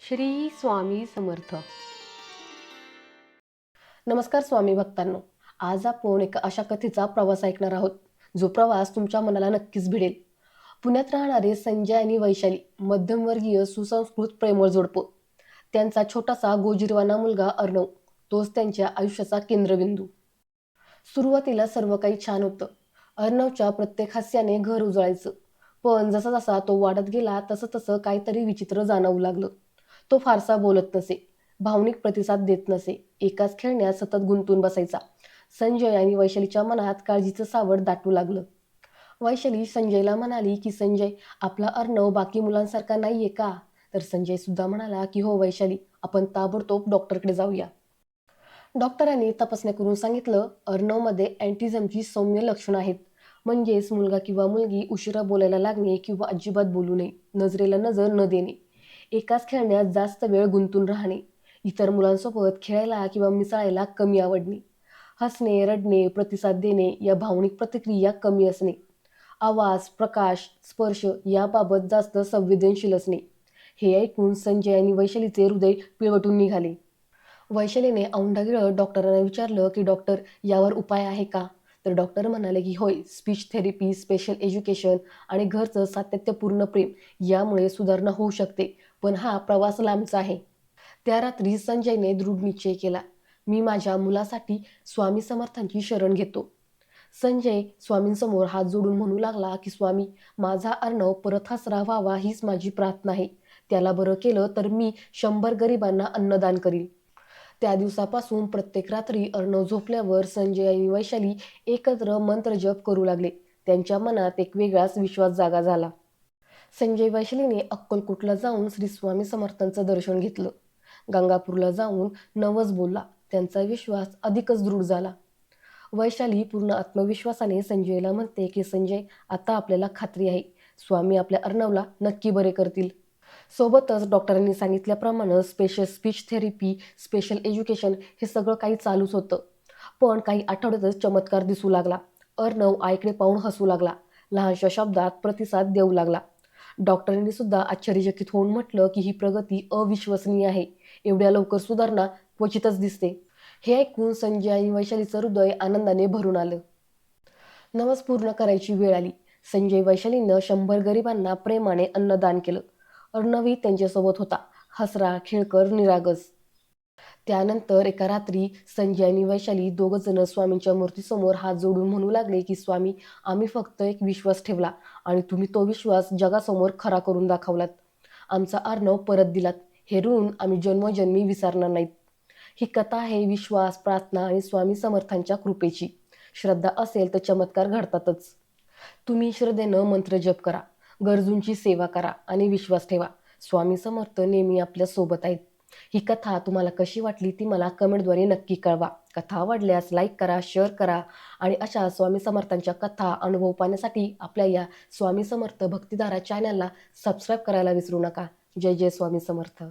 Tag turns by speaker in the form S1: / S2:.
S1: श्री स्वामी समर्थ.
S2: नमस्कार स्वामी भक्तांनो. आज आपण एका अशा कथेचा प्रवास ऐकणार आहोत. जो प्रवास तुमच्या मनाला नक्कीच भिडेल. पुण्यात राहणारे संजय आणि वैशाली मध्यमवर्गीय सुसंस्कृत प्रेमळ जोडपो. त्यांचा छोटासा गोजिरवाना मुलगा अर्णव तोच त्यांच्या आयुष्याचा केंद्रबिंदू. सुरुवातीला सर्व काही छान होतं. अर्णवच्या प्रत्येक हास्याने घर उजळायचं. पण जसा जसा तो वाढत गेला तसं तसं काहीतरी विचित्र जाणवू लागलं. तो फारसा बोलत नसे. भावनिक प्रतिसाद देत नसे. एकाच खेळण्यात सतत गुंतून बसायचा. संजय आणि वैशालीच्या मनात काळजीचं सावड दाटू लागलं. वैशाली संजयला म्हणाली की संजय आपला अर्णव बाकी मुलांसारखा नाहीये का? तर संजय सुद्धा म्हणाला की हो वैशाली आपण ताबडतोब डॉक्टरकडे जाऊया. डॉक्टरांनी तपासण्या करून सांगितलं अर्णवमध्ये अँटिझमची सौम्य लक्षणं आहेत. म्हणजेच मुलगा किंवा मुलगी उशिरा बोलायला लागणे किंवा अजिबात बोलू नये. नजरेला नजर न देणे. एकाच खेळण्यात जास्त वेळ गुंतून राहणे इतर मुलांसोबत खेळायला किंवा मिसळायला कमी आवडणे हसणे रडणे प्रतिसाद देणे या भावनिक प्रतिक्रिया कमी असणे आवाज प्रकाश स्पर्श याबाबत जास्त संवेदनशील असणे हे ऐकून संजय आणि वैशालीचे हृदय पिळवटून निघाले. वैशालीने औंढागिळ डॉक्टरांना विचारलं की डॉक्टर यावर उपाय आहे का? तर डॉक्टर म्हणाले की होय स्पीच थेरपी स्पेशल एज्युकेशन आणि घरचं सातत्यपूर्ण प्रेम यामुळे सुधारणा होऊ शकते. पण हा प्रवास लांबचा आहे. त्या रात्री संजयने दृढ निश्चय केला. मी माझ्या मुलासाठी स्वामी समर्थांची शरण घेतो. संजय स्वामींसमोर हात जोडून म्हणू लागला की स्वामी माझा अर्णव परत हसरा व्हावा हीच माझी प्रार्थना आहे. त्याला बरं केलं तर मी शंभर गरिबांना अन्नदान करील त्या दिवसापासून प्रत्येक रात्री अर्णव झोपल्यावर संजय आणि वैशाली एकत्र मंत्र जप करू लागले. त्यांच्या मनात एक वेगळाच विश्वास जागा झाला. संजय वैशालीने अक्कलकोटला जाऊन श्री स्वामी समर्थांचं दर्शन घेतलं. गंगापूरला जाऊन नवस बोलला. त्यांचा विश्वास अधिकच दृढ झाला. वैशाली पूर्ण आत्मविश्वासाने संजयला म्हणते की संजय आता आपल्याला खात्री आहे. स्वामी आपल्या अर्णवला नक्की बरे करतील. सोबतच डॉक्टरांनी सांगितल्याप्रमाणे special speech therapy special education हे सगळं काही चालूच होतं. पण काही आठवड्यातच चमत्कार दिसू लागला. अर्णव आईकडे पाहून हसू लागला. लहानशा शब्दात प्रतिसाद देऊ लागला. डॉक्टरांनी सुद्धा आश्चर्यचकित होऊन म्हटलं की ही प्रगती अविश्वसनीय आहे. एवढ्या लवकर सुधारणा क्वचितच दिसते. हे ऐकून संजय आणि वैशालीचं हृदय आनंदाने भरून आलं. नवस पूर्ण करायची वेळ आली. संजय वैशालीनं शंभर गरिबांना प्रेमाने अन्नदान केलं. अर्णवी त्यांच्यासोबत होता. हसरा खेळकर निरागस. त्यानंतर एका रात्री संजय आणि वैशाली दोघंजणं स्वामींच्या मूर्तीसमोर हात जोडून म्हणू लागले की स्वामी आम्ही फक्त एक विश्वास ठेवला आणि तुम्ही तो विश्वास जगासमोर खरा करून दाखवलात. आमचा अर्णव परत दिलात. हे ऋण आम्ही जन्मजन्मी विसरणार नाहीत. ही कथा आहे विश्वास प्रार्थना आणि स्वामी समर्थांच्या कृपेची. श्रद्धा असेल तर चमत्कार घडतातच. तुम्ही श्रद्धेनं मंत्र जप करा. गरजूंची सेवा करा आणि विश्वास ठेवा. स्वामी समर्थ नेहमी आपल्यासोबत आहेत. ही कथा तुम्हाला कशी वाटली ती मला कमेंटद्वारे नक्की कळवा. कथा आवडल्यास लाईक करा शेअर करा आणि अशा स्वामी समर्थांच्या कथा अनुभव पाहण्यासाठी आपल्या या स्वामी समर्थ भक्तिधारा चॅनलला सबस्क्राईब करायला विसरू नका. जय जय स्वामी समर्थ.